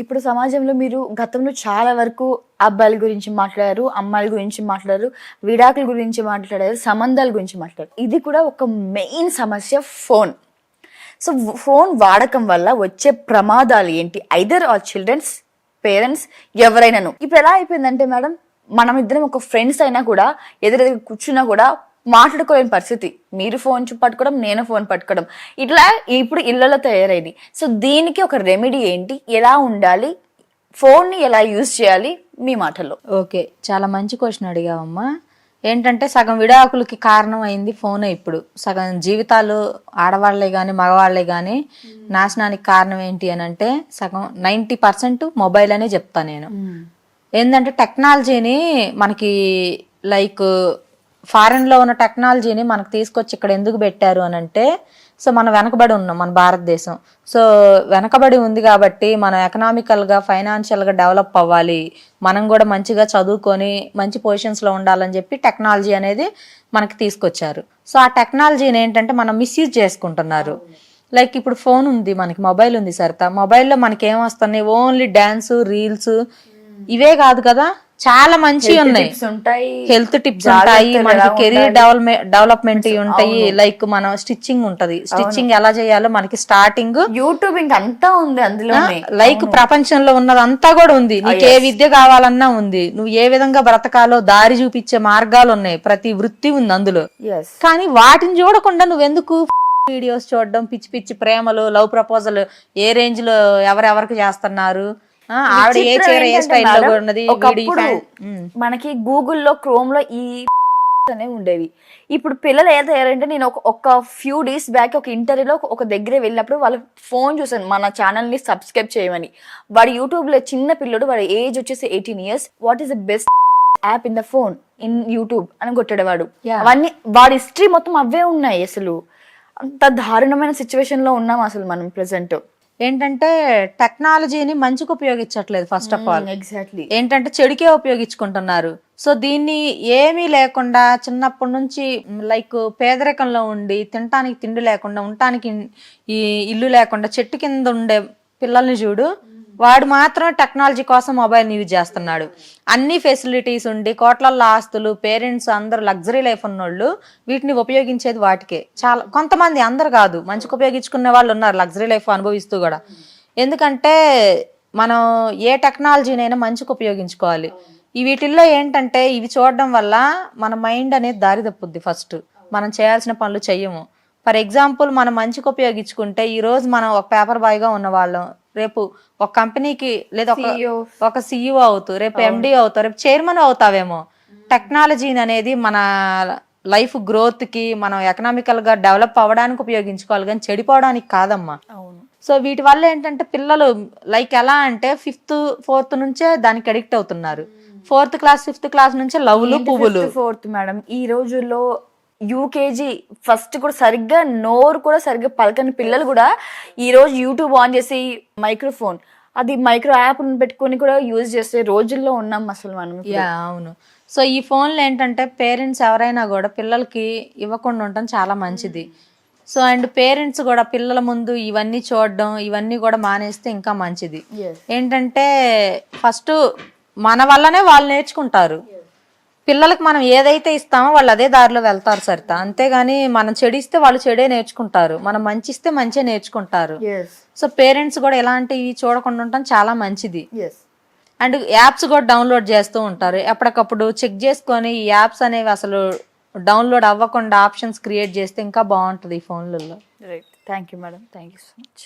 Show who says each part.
Speaker 1: ఇప్పుడు సమాజంలో మీరు గతంలో చాలా వరకు అబ్బాయిల గురించి మాట్లాడారు అమ్మాయిల గురించి మాట్లాడారు విడాకుల గురించి మాట్లాడారు సంబంధాల గురించి మాట్లాడారు. ఇది కూడా ఒక మెయిన్ సమస్య ఫోన్. సో ఫోన్ వాడకం వల్ల వచ్చే ప్రమాదాలు ఏంటి? ఐదర్ ఆర్ చిల్డ్రన్స్ పేరెంట్స్ ఎవరైనాను. ఇప్పుడు ఎలా అయిపోయిందంటే మేడం మనం ఇద్దరం ఒక ఫ్రెండ్స్ అయినా కూడా ఎదురెదురు కూర్చున్నా కూడా మాట్లాడుకోలేని పరిస్థితి. మీరు ఫోన్ చూ- పట్టుకోవడం నేను ఫోన్ పట్టుకోవడం. ఇట్లా ఇప్పుడు ఇళ్ళలో తయారైంది. సో దీనికి ఒక రెమెడీ ఏంటి? ఎలా ఉండాలి? ఫోన్ని ఎలా యూజ్ చేయాలి? మీ మాటల్లో.
Speaker 2: ఓకే. చాలా మంచి క్వశ్చన్ అడిగావమ్మా. ఏంటంటే సగం విడాకులకి కారణం అయింది ఫోనే ఇప్పుడు. సగం జీవితాలు ఆడవాళ్ళే కానీ మగవాళ్ళే కానీ నాశనానికి కారణం ఏంటి అని అంటే సగం నైంటీ పర్సెంట్ మొబైల్ అనే చెప్తా నేను. ఏంటంటే టెక్నాలజీని మనకి లైక్ ఫారెన్లో ఉన్న టెక్నాలజీని మనకు తీసుకొచ్చి ఇక్కడ ఎందుకు పెట్టారు అని అంటే సో మనం వెనకబడి ఉన్నాం మన భారతదేశం. సో వెనకబడి ఉంది కాబట్టి మనం ఎకనామికల్గా ఫైనాన్షియల్గా డెవలప్ అవ్వాలి. మనం కూడా మంచిగా చదువుకొని మంచి పొజిషన్స్లో ఉండాలని చెప్పి టెక్నాలజీ అనేది మనకి తీసుకొచ్చారు. సో ఆ టెక్నాలజీని ఏంటంటే మనం మిస్యూజ్ చేసుకుంటున్నారు. లైక్ ఇప్పుడు ఫోన్ ఉంది మనకి మొబైల్ ఉంది సరితా. మొబైల్లో మనకి ఏం వస్తున్నాయి? ఓన్లీ డ్యాన్స్ రీల్స్ ఇవే కాదు కదా? చాలా మంచి ఉన్నాయి. హెల్త్ టిప్స్ ఉంటాయి మనకి కెరీర్. డెవలప్మెంట్ డెవలప్మెంట్ ఉంటాయి లైక్ మనం స్టిచ్చింగ్ ఉంటది. స్టిచ్చింగ్ ఎలా చేయాలో మనకి స్టార్టింగ్
Speaker 1: యూట్యూబ్ అంతా ఉంది అందులోనే.
Speaker 2: లైక్ ప్రపంచంలో ఉన్నదంతా కూడా ఉంది. నీకు ఏ విద్య కావాలన్నా ఉంది. నువ్వు ఏ విధంగా బ్రతకాలో దారి చూపించే మార్గాలు ఉన్నాయి. ప్రతి వృత్తి ఉంది అందులో. కానీ వాటిని చూడకుండా నువ్వెందుకు వీడియోస్ చూడడం పిచ్చి పిచ్చి ప్రేమలు లవ్ ప్రపోజల్ ఏ రేంజ్లో ఎవరెవరికి చేస్తున్నారు? ఆవిడ ఏ చీర ఏ స్టైల్లో ఉన్నది.
Speaker 1: మనకి గూగుల్లో క్రోమ్లో ఈ అనేవి ఉండేవి. ఇప్పుడు పిల్లలు ఏదో అయ్యారంటే నేను ఒక ఒక ఫ్యూ డేస్ బ్యాక్ ఒక ఇంటర్వ్యూలో ఒక దగ్గర వెళ్ళినప్పుడు వాళ్ళ ఫోన్ చూసాను మన ఛానల్ని సబ్స్క్రైబ్ చేయమని. వాడు యూట్యూబ్లో చిన్న పిల్లడు వాడి ఏజ్ వచ్చేసి eighteen years what is the best app in the phone in YouTube అని కొట్టాడు వాడు.
Speaker 2: Yeah.
Speaker 1: అవన్నీ వాడి హిస్టరీ మొత్తం అవే ఉన్నాయి అసలు. అంత దారుణమైన సిచ్యువేషన్లో ఉన్నాం అసలు మనం ప్రెసెంట్
Speaker 2: ఏంటంటే టెక్నాలజీని మంచికి ఉపయోగించట్లేదు ఫస్ట్ ఆఫ్ ఆల్
Speaker 1: ఎగ్జాక్ట్లీ
Speaker 2: ఏంటంటే చెడుకే ఉపయోగించుకుంటున్నారు. సో దీన్ని ఏమీ లేకుండా చిన్నప్పటి నుంచి లైక్ పేదరికంలో ఉండి తినటానికి తిండి లేకుండా ఉండటానికి ఈ ఇల్లు లేకుండా చెట్టు కింద ఉండే పిల్లల్ని చూడు వాడు మాత్రం టెక్నాలజీ కోసం మొబైల్ యూజ్ చేస్తున్నాడు. అన్ని ఫెసిలిటీస్ ఉండి కోట్లల్లో ఆస్తులు పేరెంట్స్ అందరూ లగ్జరీ లైఫ్ ఉన్నోళ్ళు వీటిని ఉపయోగించేది వాటికే. చాలా కొంతమంది అందరు కాదు మంచిగా ఉపయోగించుకునే వాళ్ళు ఉన్నారు లగ్జరీ లైఫ్ అనుభవిస్తూ కూడా. ఎందుకంటే మనం ఏ టెక్నాలజీనైనా మంచిగా ఉపయోగించుకోవాలి. ఈ వీటిల్లో ఏంటంటే ఇవి చూడడం వల్ల మన మైండ్ అనేది దారి తప్పుద్ది ఫస్ట్. మనం చేయాల్సిన పనులు చెయ్యము. ఫర్ ఎగ్జాంపుల్ మనం మంచిగా ఉపయోగించుకుంటే ఈరోజు మనం ఒక పేపర్ బాయ్గా ఉన్న వాళ్ళం రేపు ఒక కంపెనీకి లేదా ఒక సీఈఓ అవుతూ రేపు ఎండి అవుతావు రేపు చైర్మన్ అవుతావేమో. టెక్నాలజీని అనేది మన లైఫ్ గ్రోత్కి మనం ఎకనామికల్గా డెవలప్ అవ్వడానికి ఉపయోగించుకోవాలి కానీ చెడిపోవడానికి కాదమ్మా. సో వీటి వల్ల ఏంటంటే పిల్లలు లైక్ ఎలా అంటే ఫిఫ్త్ ఫోర్త్ నుంచే దానికి అడిక్ట్ అవుతున్నారు. ఫోర్త్ క్లాస్ ఫిఫ్త్ క్లాస్ నుంచే లవ్లు పువ్వులు.
Speaker 1: Fourth madam? ఈ రోజుల్లో యూకేజీ ఫస్ట్ కూడా సరిగ్గా నోరు కూడా సరిగ్గా పలకని పిల్లలు కూడా ఈ రోజు యూట్యూబ్ ఆన్ చేసి మైక్రోఫోన్. అది మైక్రో యాప్ పెట్టుకొని కూడా యూజ్ చేసే రోజుల్లో ఉన్నాం అసలు మనం
Speaker 2: అవును. సో ఈ ఫోన్లు ఏంటంటే పేరెంట్స్ ఎవరైనా కూడా పిల్లలకి ఇవ్వకుండా ఉండటం చాలా మంచిది. సో అండ్ పేరెంట్స్ కూడా పిల్లల ముందు ఇవన్నీ చూడడం ఇవన్నీ కూడా మానేస్తే ఇంకా మంచిది. ఏంటంటే ఫస్ట్ మన వల్లనే వాళ్ళు నేర్చుకుంటారు. పిల్లలకు మనం ఏదైతే ఇస్తామో వాళ్ళు అదే దారిలో వెళ్తారు సరిత అంతేగాని మనం చెడిస్తే వాళ్ళు చెడే నేర్చుకుంటారు మనం మంచిస్తే మంచిగా నేర్చుకుంటారు
Speaker 1: Yes.
Speaker 2: సో పేరెంట్స్ కూడా ఇలాంటివి చూడకుండా ఉండటం చాలా మంచిది. అండ్ యాప్స్ కూడా డౌన్లోడ్ చేస్తూ ఉంటారు ఎప్పటికప్పుడు చెక్ చేసుకొని ఈ యాప్స్ అనేవి అసలు డౌన్లోడ్ అవ్వకుండా ఆప్షన్స్ క్రియేట్ చేస్తే ఇంకా బాగుంటుంది ఈ ఫోన్లలో
Speaker 1: Right. Thank you, madam. Thank you so much.